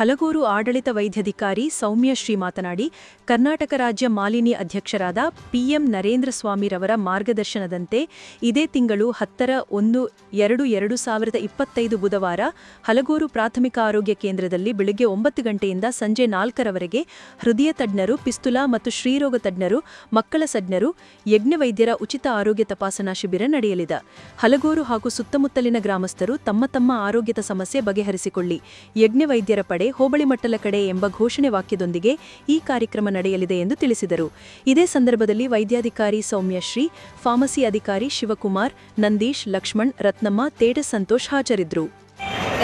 ಹಲಗೂರು ಆಡಳಿತ ವೈದ್ಯಾಧಿಕಾರಿ ಸೌಮ್ಯ ಶ್ರೀ ಮಾತನಾಡಿ, ಕರ್ನಾಟಕ ರಾಜ್ಯ ಮಾಲಿನ್ಯ ಅಧ್ಯಕ್ಷರಾದ ಪಿಎಂ ನರೇಂದ್ರ ಸ್ವಾಮಿರವರ ಮಾರ್ಗದರ್ಶನದಂತೆ ಇದೇ ತಿಂಗಳು ಹತ್ತರ ಒಂದು ಎರಡು ಎರಡು ಸಾವಿರದ ಇಪ್ಪತ್ತೈದು ಬುಧವಾರ ಹಲಗೂರು ಪ್ರಾಥಮಿಕ ಆರೋಗ್ಯ ಕೇಂದ್ರದಲ್ಲಿ ಬೆಳಗ್ಗೆ ಒಂಬತ್ತು ಗಂಟೆಯಿಂದ ಸಂಜೆ ನಾಲ್ಕರವರೆಗೆ ಹೃದಯ ತಜ್ಞರು, ಪಿಸ್ತುಲಾ ಮತ್ತು ಶ್ರೀರೋಗ ತಜ್ಞರು, ಮಕ್ಕಳ ತಜ್ಞರು ಯಜ್ಞವೈದ್ಯರ ಉಚಿತ ಆರೋಗ್ಯ ತಪಾಸಣಾ ಶಿಬಿರ ನಡೆಯಲಿದೆ. ಹಲಗೂರು ಹಾಗೂ ಸುತ್ತಮುತ್ತಲಿನ ಗ್ರಾಮಸ್ಥರು ತಮ್ಮ ತಮ್ಮ ಆರೋಗ್ಯದ ಸಮಸ್ಯೆ ಬಗೆಹರಿಸಿಕೊಳ್ಳಿ. ಯಜ್ಞವೈದ್ಯರ ಪಡೆ ಹೋಬಳಿ ಮಟ್ಟಲ ಕಡೆ ಎಂಬ ಘೋಷಣೆ ವಾಕ್ಯದೊಂದಿಗೆ ಈ ಕಾರ್ಯಕ್ರಮ ನಡೆಯಲಿದೆ ಎಂದು ತಿಳಿಸಿದರು. ಇದೇ ಸಂದರ್ಭದಲ್ಲಿ ವೈದ್ಯಾಧಿಕಾರಿ ಸೌಮ್ಯಶ್ರೀ ಫಾರ್ಮಸಿ ಅಧಿಕಾರಿ ಶಿವಕುಮಾರ್, ನಂದೀಶ್, ಲಕ್ಷ್ಮಣ್, ರತ್ನಮ್ಮ ತೇಟ ಸಂತೋಷ್ ಹಾಜರಿದ್ದರು.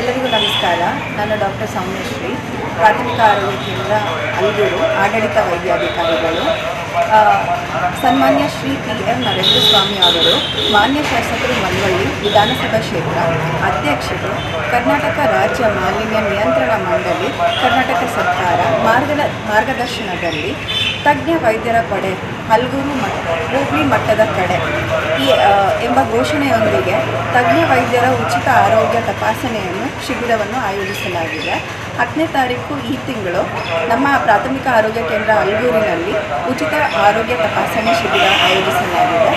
ಎಲ್ಲರಿಗೂ ನಮಸ್ಕಾರ. ನಾನು ಡಾಕ್ಟರ್ ಸೌಮ್ಯಶ್ರೀ ಪ್ರಾಥಮಿಕ ಆರೋಗ್ಯ ಕೇಂದ್ರ ಐದು ಆಡಳಿತ ವೈದ್ಯಾಧಿಕಾರಿಗಳು. ಸನ್ಮಾನ್ಯ ಶ್ರೀ ಪಿ ಎಂ ನರೇಂದ್ರ ಸ್ವಾಮಿ ಅವರು, ಮಾನ್ಯ ಶಾಸಕರು ಮನವಳ್ಳಿ ವಿಧಾನಸಭಾ ಕ್ಷೇತ್ರ, ಅಧ್ಯಕ್ಷರು, ಕರ್ನಾಟಕ ರಾಜ್ಯ ಮಾಲಿನ್ಯ ನಿಯಂತ್ರಣ ಮಂಡಳಿ, ಕರ್ನಾಟಕ ಸರ್ಕಾರ, ಮಾರ್ಗದ, ಮಾರ್ಗದರ್ಶನದಲ್ಲಿ ತಜ್ಞ ವೈದ್ಯರ ಪಡೆ, ಹಲ್ಗೂರು ಮಟ್ಟ ಹೋಬಳಿ ಮಟ್ಟದ ಕಡೆ ಈ ಎಂಬ ಘೋಷಣೆಯೊಂದಿಗೆ ತಜ್ಞ ವೈದ್ಯರ ಉಚಿತ ಆರೋಗ್ಯ ತಪಾಸಣೆಯನ್ನು ಶಿಬಿರವನ್ನು ಆಯೋಜಿಸಲಾಗಿದೆ. ಹತ್ತನೇ ತಾರೀಕು ಈ ತಿಂಗಳು ನಮ್ಮ ಪ್ರಾಥಮಿಕ ಆರೋಗ್ಯ ಕೇಂದ್ರ ಅಲ್ಗೂರಿನಲ್ಲಿ ಉಚಿತ ಆರೋಗ್ಯ ತಪಾಸಣೆ ಶಿಬಿರ ಆಯೋಜಿಸಲಾಗಿದೆ.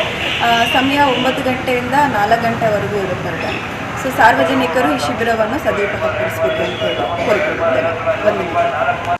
ಸಮಯ ಒಂಬತ್ತು ಗಂಟೆಯಿಂದ ನಾಲ್ಕು ಗಂಟೆವರೆಗೂ ಇರುತ್ತದೆ. ಸೊ, ಸಾರ್ವಜನಿಕರು ಈ ಶಿಬಿರವನ್ನು ಸದುಪಯೋಗಪಡಿಸಬೇಕು ಅಂತ ಹೇಳಿ ಕೋರಿಕೊಳ್ಳುತ್ತೇವೆ